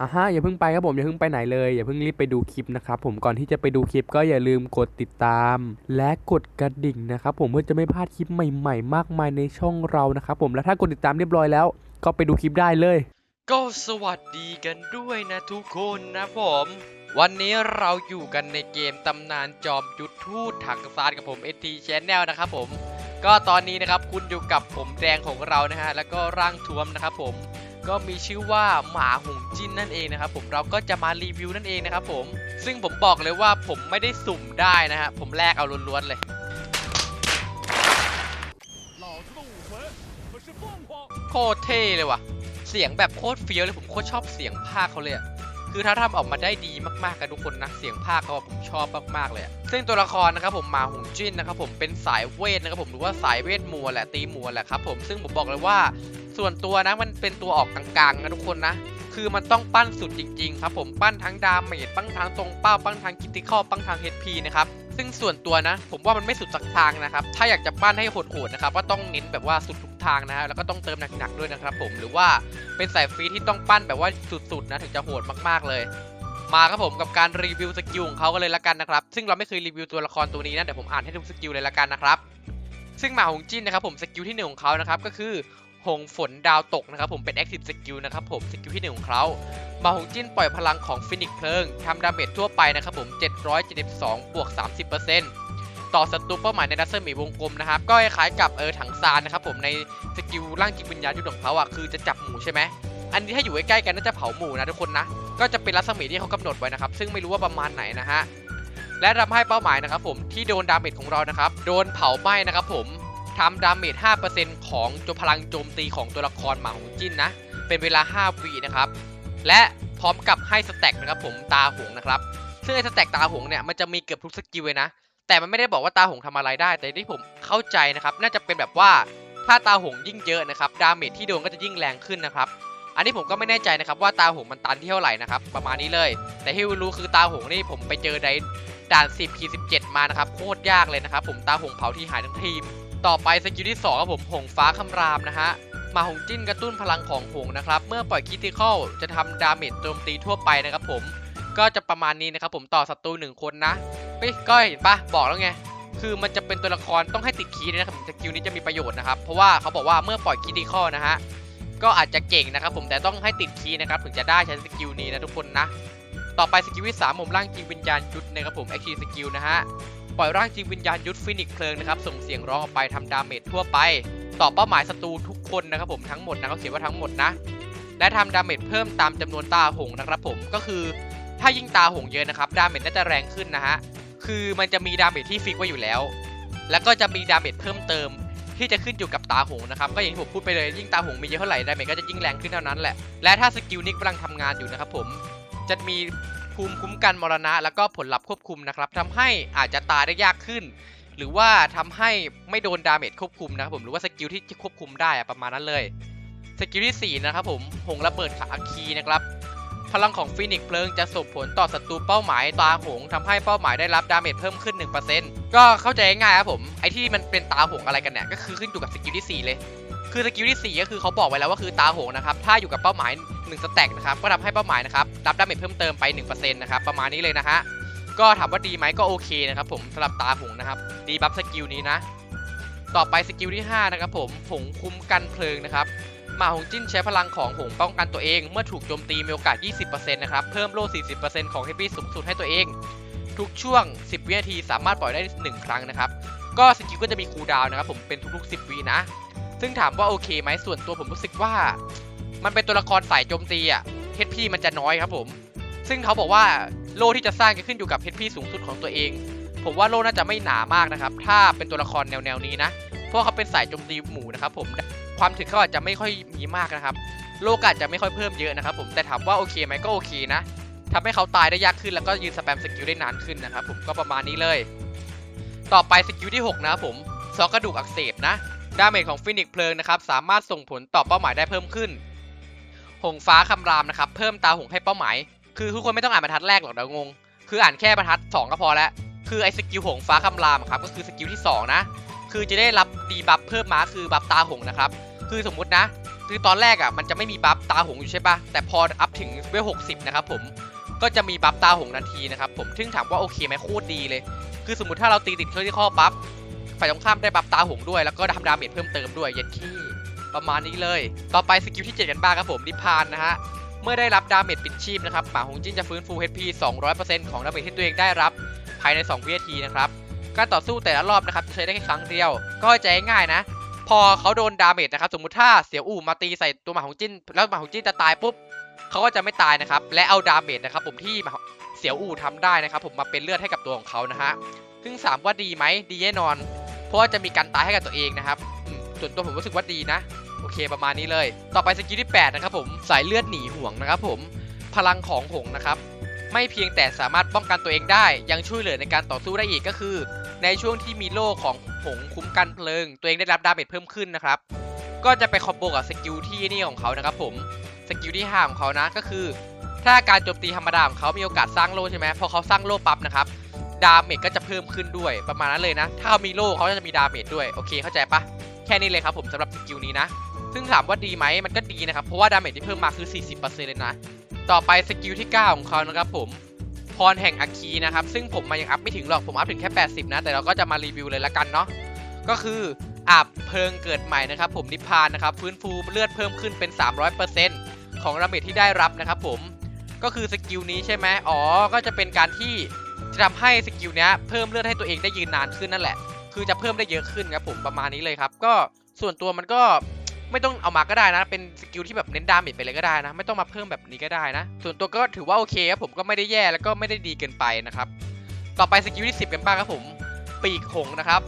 อะฮะอย่าเพิ่งไปครับผมอย่าเพิ่งไปไหนเลยอย่าเพิ่งรีบไปดูคลิปนะครับผมก่อนที่จะไปดูคลิปก็อย่าลืมกดติดตาม และกดกระดิ่งนะครับผมเพื่อจะไม่พลาดคลิปใหม่ ๆ มากมายในช่องเรานะครับผมและถ้ากดติดตามเรียบร้อยแล้ว ก็ไปดูคลิปได้เลย ก็สวัสดีกันด้วยนะทุกคนนะผม วันนี้เราอยู่กันในเกมตำนานจอมยุทธทูตถังซานกับผม ST Channel นะครับผม ก็ตอนนี้นะครับคุณอยู่กับผมแดงของเรานะฮะแล้วก็ร่างทวมนะครับผม ก็มีชื่อว่าหมาหงจิ้นนั่นเองนะครับผมเราก็จะมารีวิวนั่นเองนะครับผมซึ่งผมบอกเลยว่าผมไม่ได้สุ่มได้นะฮะผมแลกเอาล้วนๆเลยโคตรเท่เลยว่ะ เสียงแบบโคตรเฟี้ยวเลยผมโคตรชอบเสียงภาคเขาเลยอะ คือถ้าทำออกมาได้ดีมากๆกันทุกคนนะเสียงภาคเขาผมชอบมากๆเลยซึ่งตัวละครนะครับผมมาหงจิ้นนะครับผมเป็นสายเวทนะครับผมหรือว่าสายเวทมัวแหละตีมัวแหละครับผมซึ่งผมบอกเลยว่า ส่วนตัวนะมันเป็นตัวออกกลางๆนะทุกคนนะคือมันต้องปั้นสุดจริงๆครับผมปั้นทั้งดาเมจปั้นทั้งตรงเป้าปั้นทั้งกิติคอลปั้นทั้ง HP นะครับ ซึ่งส่วนตัวนะ ผมว่ามันไม่สุดสักทางนะครับ ถ้าอยากจะปั้นให้โหดๆนะครับก็ต้องเน้นแบบว่าสุดทุกทางนะฮะแล้วก็ต้องเติมหนักๆด้วยนะครับผมหรือว่าเป็นสายฟรีที่ต้องปั้นแบบว่าสุดๆนะถึงจะโหดมากๆเลย มาครับผมกับการรีวิวสกิลของเขากันเลยละกันนะครับ ซึ่งเราไม่เคยรีวิวตัวละครตัวนี้นะเดี๋ยวผมอ่านให้ทุกสกิลเลยละกันนะครับซึ่งหมาหงจิ้นนะครับผมสกิลที่หนึ่งของเขานะครับก็คือ หงฝนดาวตกนะครับผมเป็น Active Skill นะครับผมสกิลที่หนึ่งของเขามาหงจิ้นปล่อยพลังของฟินิกเพลิงทำดาเมจทั่วไปนะครับผม 772 บวก 30%ต่อศัตรูเป้าหมายในรัศมีวงกลมนะครับ ก็คล้ายๆกับเออถังซานนะครับผมในสกิลร่างจิตวิญญาณยุทธของเขาอะคือจะจับหมูใช่ไหมอันนี้ถ้าอยู่ใกล้ๆกันน่าจะเผาหมูนะทุกคนนะ ก็จะเป็นรัศมีที่เขากำหนดไว้นะครับ ซึ่งไม่รู้ว่าประมาณไหนนะฮะและทำให้เป้าหมายนะครับผมที่โดนดาเมจของเรานะครับโดนเผาไหม้นะครับผม ทำดาเมจ 5%ของโจพลังโจมตีของตัวละครหมาหงจิ้นนะ เป็นเวลา 5วินะครับ และพร้อมกับให้สแต็กนะครับผมตาหงนะครับ ซึ่งไอ้สแต็กตาหงเนี่ยมันจะมีเกือบทุกสกิลเลยนะ แต่มันไม่ได้บอกว่าตาหงทำอะไรได้ แต่ที่ผมเข้าใจนะครับ น่าจะเป็นแบบว่าถ้าตาหงยิ่งเยอะนะครับ ดาเมจที่โดนก็จะยิ่งแรงขึ้นนะครับ อันนี้ผมก็ไม่แน่ใจนะครับว่าตาหงมันตันที่เท่าไหร่นะครับ ประมาณนี้เลย แต่ที่รู้คือตาหงนี่ผมไปเจอในด่าน 10ขีด17 มานะครับ โคตรยากเลยนะครับ ผมตาหงเผาที่หายทั้งทีม ต่อไปสกิลที่2ครับผมหงฟ้าคำรามนะฮะมาหงจิ้นกระตุ้นพลังของหงนะครับ เมื่อปล่อยคิติคอลจะทำดาเมจโจมตีทั่วไปนะครับผม ก็จะประมาณนี้นะครับผมต่อศัตรูหนึ่งคนนะเฮ้ยก็เห็นปะบอกแล้วไง คือมันจะเป็นตัวละครต้องให้ติดคีย์นะครับสกิลนี้จะมีประโยชน์นะครับ เพราะว่าเขาบอกว่าเมื่อปล่อยคิติคอลนะฮะ ก็อาจจะเก่งนะครับผมแต่ต้องให้ติดคีย์นะครับถึงจะได้ใช้สกิลนี้นะทุกคนนะ ต่อไปสกิลที่สามผมร่างจิงวิญญาณยุทธนะครับผม a c t i v e สกิลนะฮะ ปล่อยร่างจิงวิญญาณยุทธฟินิกเพลิงนะครับส่งเสียงร้องออกไปทำดาเมจทั่วไป ต่อเป้าหมายศัตรูทุกคนนะครับผมทั้งหมดนะเขาเขียนว่าทั้งหมดนะ และทำดาเมจเพิ่มตามจำนวนตาหงนะครับผมก็คือถ้ายิ่งตาหงเยอะนะครับดาเมจน่าจะแรงขึ้นนะฮะคือมันจะมีดาเมจที่ฟิกไว้อยู่แล้ว แล้วก็จะมีดาเมจเพิ่มเติมที่จะขึ้นอยู่กับตาหงนะครับก็อย่างที่ผมพูดไปเลยยิ่งตาหงมีเยอะเท่าไหร่ดาเมจก็จะยิ่งแรงขึ้นเท่านั้นแหละและถ้าสกิลนี้กำลังทำงานอยู่นะครับผมจะมี ภูมิคุ้มกันมรณะ แล้วก็ผลลัพธ์ควบคุมนะครับทำให้อาจจะตายได้ยากขึ้น หรือว่าทำให้ไม่โดนดาเมจควบคุมนะครับผมหรือว่าสกิลที่ควบคุมได้อะประมาณนั้นเลยสกิลที่สี่นะครับผมหงระเบิดขาคีนะครับพลังของฟินิกเพลิงจะส่งผลต่อศัตรูเป้าหมายตาหงทำให้เป้าหมายได้รับดาเมจเพิ่มขึ้น 1%ก็เข้าใจง่ายครับผมไอที่มันเป็นตาหงอะไรกันเนี่ยก็คือขึ้นอยู่กับสกิลที่ 4 เลย คือสกิลที่ 4 ก็คือเขาบอกไว้แล้วว่าคือตาหงนะครับ ถ้าอยู่กับเป้าหมาย 1 สแต็กนะครับ ก็ทำให้เป้าหมายนะครับ รับดาเมจเพิ่มเติมไป 1%นะครับ ประมาณนี้เลยนะฮะ ก็ถามว่าดีไหมก็โอเคนะครับผมสำหรับตาหงนะครับ ดีบัฟสกิลนี้นะ ต่อไปสกิลที่ 5 นะครับผมผงคุ้มกันเพลิงนะครับ หมาหงจิ้นใช้พลังของหงป้องกันตัวเอง เมื่อถูกโจมตีมีโอกาส 20%นะครับ เพิ่มโล่ 40%ของ HP สูงสุดให้ตัวเอง ทุกช่วง 10 วินาทีสามารถปล่อยได้ 1 ครั้งนะครับ ก็สกิลก็จะมีคูลดาวน์นะครับผมเป็นทุกๆ 10 วินะ ซึ่งถามว่าโอเคไหมส่วนตัวผมรู้สึกว่า มันเป็นตัวละครสายโจมตีอะ HP มันจะน้อยครับผม ซึ่งเขาบอกว่าโล่ที่จะสร้างจะขึ้นอยู่กับ HP สูงสุดของตัวเอง ผมว่าโล่น่าจะไม่หนามากนะครับ ถ้าเป็นตัวละครแนวๆนี้นะ เพราะเขาเป็นสายโจมตีหมู่นะครับผม ความถึกเขาอาจจะไม่ค่อยมีมากนะครับ โลกอาจจะไม่ค่อยเพิ่มเยอะนะครับผม แต่ถามว่าโอเคไหมก็โอเคนะทำให้เขาตายได้ยากขึ้นแล้วก็ยืนสแปมสกิลได้นานขึ้นนะครับผม ก็ประมาณนี้เลย ต่อไปสกิลที่6นะครับผมซอกระดูกอักเสบนะ ดาเมจของฟินิกซ์เพลิงนะครับสามารถส่งผลต่อเป้าหมายได้เพิ่มขึ้น หงฟ้าคำรามนะครับเพิ่มตาหงให้เป้าหมาย คือทุกคนไม่ต้องอ่านบรรทัดแรกหรอกเดี๋ยวงง คืออ่านแค่บรรทัด 2 ก็พอแล้ว คือไอ้สกิลหงฟ้าคำรามครับก็คือสกิลที่ 2 นะ คือจะได้รับดีบัฟเพิ่มมาคือบัฟตาหงนะครับคือสมมุตินะ คือตอนแรกอะมันจะไม่มีบัฟตาหงอยู่ใช่ปะแต่พออัพถึงเวล60นะครับผมก็จะมีบัฟตาหงทันทีนะครับผมซึ่งถามว่าโอเคไหมโคตรดีเลย คือสมมติถ้าเราตีติดเครื่องที่ข้อปั๊บ ฝ่ายตรงข้ามได้บัฟตาหงด้วย แล้วก็ทำดาเมจเพิ่มเติมด้วยเย็นขี้ประมาณนี้เลย ต่อไปสกิลที่ 7 กันบ้างครับผมนิพานนะฮะ เมื่อได้รับดาเมจปิดชีพนะครับหมาหงจิ้นจะฟื้นฟู HP 200%ของดาเมจที่ตัวเองได้รับภายใน 2 วินาทีนะครับการต่อสู้แต่ละรอบนะครับจะใช้ได้แค่ครั้งเดียว ก็ใจง่ายๆนะ พอเขาโดนดาเมจนะครับสมมุติถ้าเสียวอู่มาตีใส่ตัวหมาหงจิ้น แล้วหมาหงจิ้นจะตายปุ๊บเขาก็จะไม่ตายนะครับและเอาดาเมจนะครับผมที่เสียวอู่ทำได้นะครับผมมาเป็นเลือดให้กับตัวของเขานะฮะซึ่งสามว่าดีไหมดีแน่นอน เพราะว่าจะมีการตายให้กับตัวเองนะครับส่วนตัวผมรู้สึกว่าดีนะ โอเคประมาณนี้เลย ต่อไปสกิลที่8นะครับผมสายเลือดหนีห่วงนะครับผมพลังของหงนะครับไม่เพียงแต่สามารถป้องกันตัวเองได้ ยังช่วยเหลือในการต่อสู้ได้อีกก็คือ ในช่วงที่มีโล่ของหงคุ้มกันเพลิง ตัวเองได้รับดาเมจเพิ่มขึ้นนะครับก็จะไปคอมโบกับสกิลที่นี่ของเขานะครับผมสกิลที่5ของเขานะก็คือ ถ้าการโจมตีธรรมดาของเขามีโอกาสสร้างโล่ใช่ไหมพอเขาสร้างโล่ปั๊บนะครับ ดาเมจก็จะเพิ่มขึ้นด้วยประมาณนั้นเลยนะ ถ้าเขามีโล่เขาจะมีดาเมจด้วยโอเคเข้าใจปะแค่นี้เลยครับผมสำหรับสกิลนี้นะ ซึ่งถามว่าดีไหมมันก็ดีนะครับ เพราะว่าดาเมจที่เพิ่มมาคือ 40%เลยนะ ต่อไปสกิลที่ 9 ของเขานะครับผมพรแห่งอัคคีนะครับ ซึ่งผมมายังอัพไม่ถึงหรอกผมอัพถึงแค่ 80 นะ แต่เราก็จะมารีวิวเลยละกันเนาะก็คืออาบเพลิงเกิดใหม่นะครับผมนิพพานนะครับฟื้นฟูเลือดเพิ่มขึ้นเป็น 300%ของดาเมจที่ได้รับนะครับผมก็คือสกิลนี้ใช่ไหมอ๋อก็จะเป็นการที่ จะทำให้สกิลเนี้ยเพิ่มเลือดให้ตัวเองได้ยืนนานขึ้นนั่นแหละ คือจะเพิ่มได้เยอะขึ้นครับผมประมาณนี้เลยครับ ก็ส่วนตัวมันก็ไม่ต้องเอามาก็ได้นะ เป็นสกิลที่แบบเน้นดาเมจไปเลยก็ได้นะ ไม่ต้องมาเพิ่มแบบนี้ก็ได้นะ ส่วนตัวก็ถือว่าโอเคครับผมก็ไม่ได้แย่แล้วก็ไม่ได้ดีเกินไปนะครับ ต่อไปสกิลที่ 10 กันบ้างครับผม ปีกหงนะครับ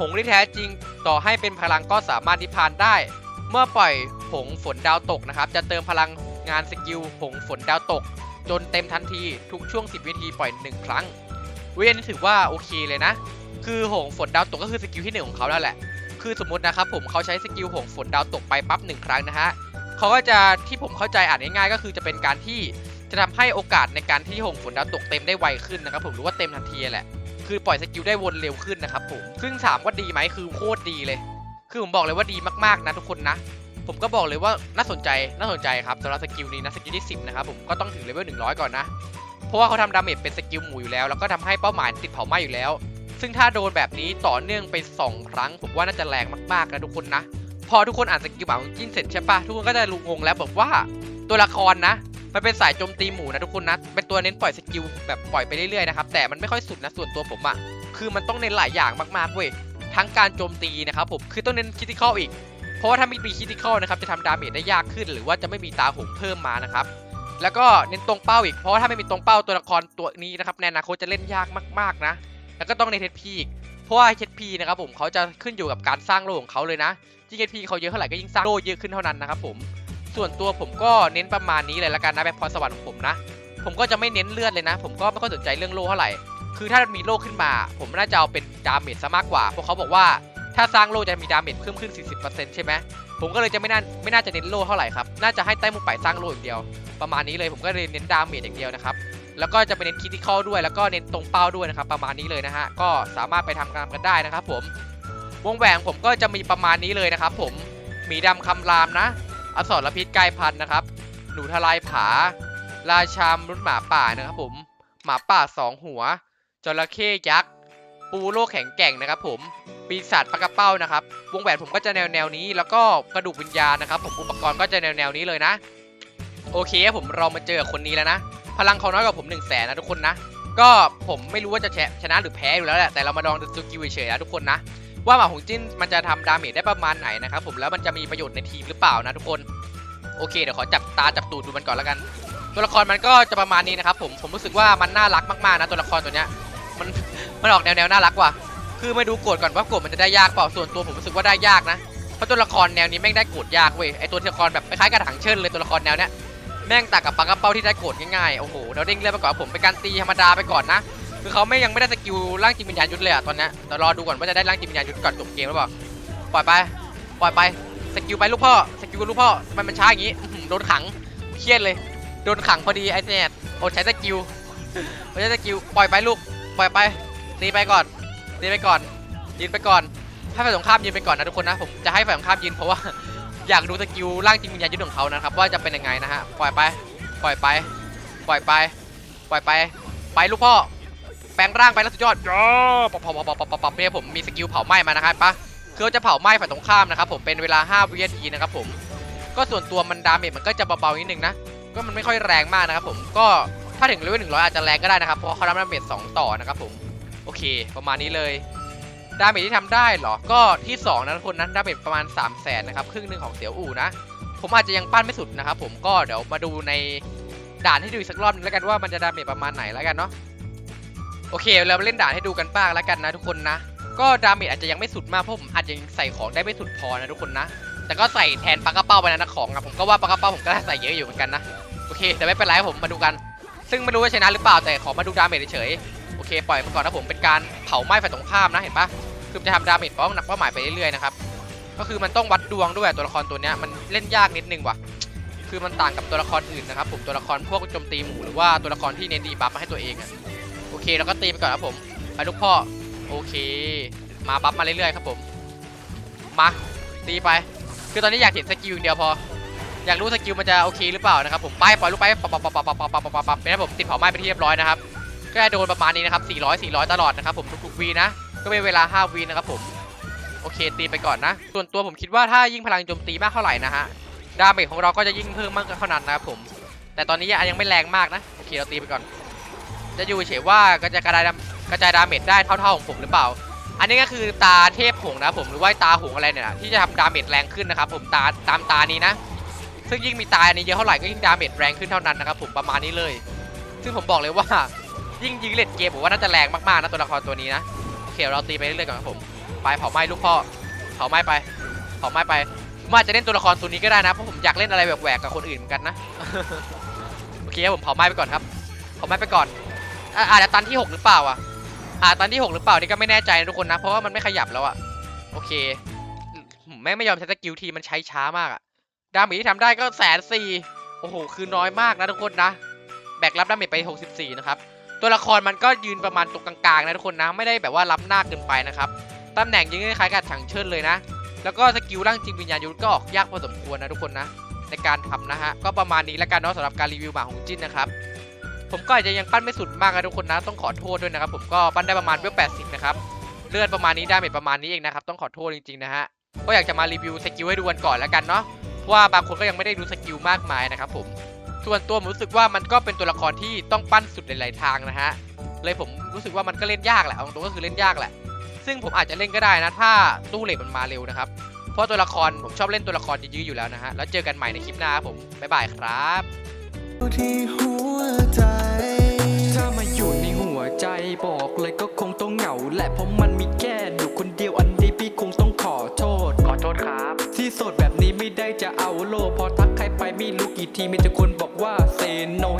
หงที่แท้จริงต่อให้เป็นพลังก็สามารถนิพพานได้ เมื่อปล่อยหงฝนดาวตกนะครับ จะเติมพลังงานสกิลหงฝนดาวตก จนเต็มทันทีทุกช่วง 10 วินาทีปล่อย 1 ครั้ง เวยอันนี้ถือว่าโอเคเลยนะ คือหงฝนดาวตกก็คือสกิลที่หนึ่งของเขาแล้วแหละ คือสมมตินะครับผมเขาใช้สกิลหงฝนดาวตกไปปั๊บหนึ่งครั้งนะฮะเขาก็จะที่ผมเข้าใจอ่านง่ายๆก็คือจะเป็นการที่จะทำให้โอกาสในการที่หงฝนดาวตกเต็มได้ไวขึ้นนะครับผมหรือว่าเต็มทันทีแหละ คือปล่อยสกิลได้วนเร็วขึ้นนะครับผม ซึ่งถามว่าดีไหมคือโคตรดีเลย คือผมบอกเลยว่าดีมากๆนะทุกคนนะผมก็บอกเลยว่าน่าสนใจน่าสนใจครับสำหรับสกิลนี้นะสกิลที่ 10 นะครับผมก็ต้องถึงเลเวล100 ก่อนนะ เพราะว่าเขาทำดาเมจเป็นสกิลหมู่อยู่แล้ว แล้วก็ทำให้เป้าหมายติดเผาไหม้อยู่แล้ว ซึ่งถ้าโดนแบบนี้ต่อเนื่องไป2ครั้ง ผมว่าน่าจะแรงมากๆนะทุกคนนะ พอทุกคนอ่านสกิลหมาของจิ้นเสร็จใช่ปะทุกคนก็จะรู้งงแล้วบอกว่าตัวละครนะ มันเป็นสายโจมตีหมู่นะทุกคนนะ เป็นตัวเน้นปล่อยสกิลแบบปล่อยไปเรื่อยๆนะครับแต่มันไม่ค่อยสุดนะส่วนตัวผมอะคือมันต้องเน้นหลายอย่างมากๆเว้ยทั้งการโจมตีนะครับผมคือต้องเน้นคิติคอลอีก เพราะว่าถ้าไมีปีคิติคอลนะครับจะทำดาเมจได้ยากขึ้น หรือว่าจะไม่มีตาหงเพิ่มมานะครับ แล้วก็เน้นตรงเป้าอีกเพราะว่าถ้าไม่มีตรงเป้าตัวละครตัวนี้นะครับในอนาคตจะเล่นยากมากๆนะ แล้วก็ต้องในเทพีอีกเพราะว่าเทพีนะครับผมเขาจะขึ้นอยู่กับการสร้างโลของเขาเลยนะยิ่งเทพีเขาเยอะเท่าไหร่ก็ยิ่งสร้างโลเยอะขึ้นเท่านั้นนะครับผมส่วนตัวผมก็เน้นประมาณนี้เลยละกันนะแบบพรสวรรค์ของผมนะ ผมก็จะไม่เน้นเลือดเลยนะ ผมก็ไม่ค่อยสนใจเรื่องโลเท่าไหร่คือถ้ามีโลขึ้นมา ผมน่าจะเอาเป็นดาเมจซะมากกว่าเพราะเขาบอกว่าถ้าสร้างโลจะมีดาเมจเพิ่มขึ้น 40%ใช่ไหม ผมก็เลยจะไม่น่าไม่น่าจะเน้นโล่เท่าไหร่ครับ น่าจะให้ใต้มุมไปสร้างโล่อย่างเดียว ประมาณนี้เลยผมก็เลยเน้นดาเมจอย่างเดียวนะครับ แล้วก็จะไปเน้นคิติคอลด้วย แล้วก็เน้นตรงเป้าด้วยนะครับ ประมาณนี้เลยนะฮะ ก็สามารถไปทำงานกันได้นะครับ ผม วงแหวนผมก็จะมีประมาณนี้เลยนะครับ ผม หมีดำคำรามนะ อสรพิษกายพันธุ์นะครับ หนูทลายผา ราชามรุนหมาป่านะครับ ผม หมาป่าสองหัว จระเข้ยักษ์ ปูโลกแข็งแกร่งนะครับผมปีศาจปากระเป้านะครับ วงแหวนผมก็จะแนวแนวนี้แล้วก็กระดูกวิญญาณนะครับ ผมอุปกรณ์ก็จะแนวแนวนี้เลยนะ โอเคผมเรามาเจอคนนี้แล้วนะ พลังเขาน้อยกว่าผม1นึ่งแสนนะทุกคนนะ ก็ผมไม่รู้ว่าจะชนะหรือแพ้อยู่แล้วแหละแต่เรามาลองดูสกิลเฉยๆนะทุกคนนะ ว่าหมาหงจิ้นมันจะทำดาเมจได้ประมาณไหนนะครับผมแล้วมันจะมีประโยชน์ในทีมหรือเปล่านะทุกคนโอเคเดี๋ยวขอจับตาจับตูดดูมันก่อนแล้วกัน ตัวละครมันก็จะประมาณนี้นะครับผมผมรู้สึกว่ามันน่ารักมากๆนะตัวละครตัวเนี้ยมัน มันออกแนวแนวน่ารักว่ะ คือมาดูโกรธก่อนว่าโกรธมันจะได้ยากเปล่า ส่วนตัวผมรู้สึกว่าได้ยากนะ เพราะตัวละครแนวนี้แม่งได้โกรธยากเว้ย ไอตัวละครแบบคล้ายกับถังเชิญเลยตัวละครแนวเนี้ย แม่งต่างกับปากกระเป้าที่ได้โกรธง่ายๆ โอ้โหเราเด้งเลือดไปก่อนผมเป็นการตีธรรมดาไปก่อนนะ คือเขาไม่ยังไม่ได้สกิลร่างจิตวิญญาณยุทธเลยอะตอนนี้เดี๋ยวรอดูก่อนว่าจะได้ร่างจิตวิญญาณยุทธก่อนจบเกมหรือเปล่า ปล่อยไป ปล่อยไป สกิลไปลูกพ่อ สกิลลูกพ่อทำไมมันช้าอย่างงี้โดนขัง เครียดเลย โดนขังพอดีไอ้เนี่ยโอดใช้สกิลโอดใช้สกิล ปล่อยไปลูก ปล่อยไป ตีไปก่อน ตีไปก่อน ยืนไปก่อน ให้ฝ่ายตรงข้ามยืนไปก่อนนะทุกคนนะ ผมจะให้ฝ่ายตรงข้ามยืนเพราะว่า อยากดูสกิลร่างจริงวิญญาณยุทธของเขานะครับว่าจะเป็นยังไงนะฮะ ปล่อยไป ปล่อยไป ปล่อยไป ปล่อยไป ไปลูกพ่อ แปลงร่างไปแล้วสุดยอดยอปับปับปับปับปับปับเนี่ยผมมีสกิลเผาไหม้มานะครับปะคือเขาจะเผาไหม้ฝ่ายตรงข้ามนะครับผมเป็นเวลา 5 วินาทีนะครับผม ก็ส่วนตัวมันดาเมจมันก็จะเบาๆนิดนึงนะ ก็มันไม่ค่อยแรงมากนะครับผม ก็ถ้าถึงเลเวลหนึ่งร้อยอาจจะแรงก็ได้นะครับ เพราะเขารับดาเมจสองต่อนะครับผม โอเค ประมาณนี้เลยดาเมจที่ทำได้เหรอ ก็ที่2นะทุกคนนะดาเมจประมาณ 3 0 0แสนนะครับ ครึ่งหนึ่งของเสี่ยวอู่นะ ผมอาจจะยังปั้นไม่สุดนะครับผมก็เดี๋ยวมาดูในด่านให้ดูอีกสักรอบนึงแล้วกันว่ามันจะดาเมจประมาณไหนแล้วกันเนาะโอเคเราเล่นด่านให้ดูกันบ้างแล้วกันนะทุกคนนะ ก็ดาเมจอาจจะยังไม่สุดมากเพราะผมอาจจะยังใส่ของได้ไม่สุดพอนะทุกคนนะ แต่ก็ใส่แทนปากกระเป้าไปนะของอะผมก็ว่าปากกระเป้าผมก็ใส่เยอะอยู่เหมือนกันนะโอเคแต่ไม่เป็นไรผมมาดูกัน ซึ่งไม่รู้ว่าชนะหรือเปล่าแต่ขอมาดูดาเมจเฉย เคปล่อยไปก่อนนะผมเป็นการเผาไหม้ฝ่ายตรงข้ามนะเห็นปะคือจะทำดาเมจป้าหนักเป้าหมายไปเรื่อยๆนะครับก็คือมันต้องวัดดวงด้วยตัวละครตัวเนี้ยมันเล่นยากนิดนึงว่ะคือมันต่างกับตัวละครอื่นนะครับผมตัวละครพวกโจมตีหมู่หรือว่าตัวละครที่เน้นดีบัฟมาให้ตัวเองอะโอเคแล้วก็ตีไปก่อนครับผมไปลูกพ่อโอเค มาบัฟมาเรื่อยๆครับผมมาตีไป คือตอนนี้อยากเห็นสกิลอย่างเดียวพอ อยากรู้สกิลมันจะโอเคหรือเปล่านะครับผมไปปล่อยลูกไปปับปับปับปับปับปับปับปับปับเป็นให้ผมติดเผาไหม้ไปนที่เรียบร้อยนะครับ ก็จะโดนประมาณนี้นะครับ 400 400 ตลอดนะครับผมทุกๆวีนะ ก็เป็นเวลา 5 วีนะครับผม โอเคตีไปก่อนนะ ส่วนตัวผมคิดว่าถ้ายิ่งพลังโจมตีมากเท่าไหร่นะฮะ ดาเมจของเราก็จะยิ่งเพิ่มมากเท่านั้นนะครับผม แต่ตอนนี้ยังไม่แรงมากนะ โอเคเราตีไปก่อน จะอยู่เฉยว่าก็จะกระจายกระจายดาเมจได้เท่าๆของผมหรือเปล่า อันนี้ก็คือตาเทพหงนะครับผมหรือว่าตาหงอะไรเนี่ยนะที่จะทำดาเมจแรงขึ้นนะครับผมตาตามตานี้นะ ซึ่งยิ่งมีตาอันนี้เยอะเท่าไหร่ก็ยิ่งดาเมจแรงขึ้นเท่านั้นนะครับผมประมาณนี้เลย ซึ่งผมบอกเลยว่า ยิ่งยิงเล่นเกมผมว่าน่าจะแรงมากๆนะตัวละครตัวนี้นะโอเคเราตีไปเรื่อยๆก่อนครับผมไปเผาไหม้ลูกพ่อเผาไหม้ไปเผาไหม้ไปผมอาจจะเล่นตัวละครตัวนี้ก็ได้นะเพราะผมอยากเล่นอะไรแหวกๆกับคนอื่นเหมือนกันนะโอเคผมเผาไหม้ไปก่อนครับเผาไหม้ไปก่อนอาจจะตันที่หกหรือเปล่าอะอาจตันที่หกหรือเปล่านี่ก็ไม่แน่ใจนะทุกคนนะเพราะว่ามันไม่ขยับแล้วอะโอเคแม่ไม่ยอมใช้สกิลทีมันใช้ช้ามากอะดาเมจที่ทำได้ก็แสนสี่โอ้โหคือน้อยมากนะทุกคนนะแบกรับดาเมจไป 64 นะครับ ตัวละครมันก็ยืนประมาณตรงกลางๆนะทุกคนนะ ไม่ได้แบบว่าล้ำหน้าเกินไปนะครับตำแหน่งยิงคล้ายๆกับถังเชิญเลยนะ แล้วก็สกิลร่างจริงวิญญาณยุทธก็ออกยากพอสมควรนะทุกคนนะ ในการทำนะฮะก็ประมาณนี้แล้วกันเนาะสำหรับการรีวิวหมาของจิ้นนะครับผมก็อาจจะยังปั้นไม่สุดมากนะทุกคนนะ ต้องขอโทษด้วยนะครับผมก็ปั้นได้ประมาณเวล80นะครับเลือดประมาณนี้ดาเมจประมาณนี้เองนะครับต้องขอโทษจริงๆนะฮะก็อยากจะมารีวิวสกิลให้ดูกันก่อนแล้วกันเนาะเพราะว่าบางคนก็ยังไม่ได้ดูสกิลมากมายนะครับผม ส่วนตัวผมรู้สึกว่ามันก็เป็นตัวละครที่ต้องปั้นสุดหลายๆทางนะฮะเลยผมรู้สึกว่ามันก็เล่นยากแหละเอาตรงๆก็คือเล่นยากแหละ ซึ่งผมอาจจะเล่นก็ได้นะ ถ้าตู้เหล็กมันมาเร็วนะครับเพราะตัวละครผมชอบเล่นตัวละครยื้อๆอยู่แล้วนะฮะแล้วเจอกันใหม่ในคลิปหน้าครับผมบ๊ายบายครับที่หัวใจถ้ามาอยู่ในหัวใจบอกเลยก็คงต้องเหงา และเพราะมันมีแค่อยู่คนเดียวอันนี้พี่คงต้องขอโทษ ขอโทษครับ ที่โสดแบบนี้ไม่ได้จะเอาโลกพอทักใครไปไม่รู้กี่ทีมีแต่คนบอกว่า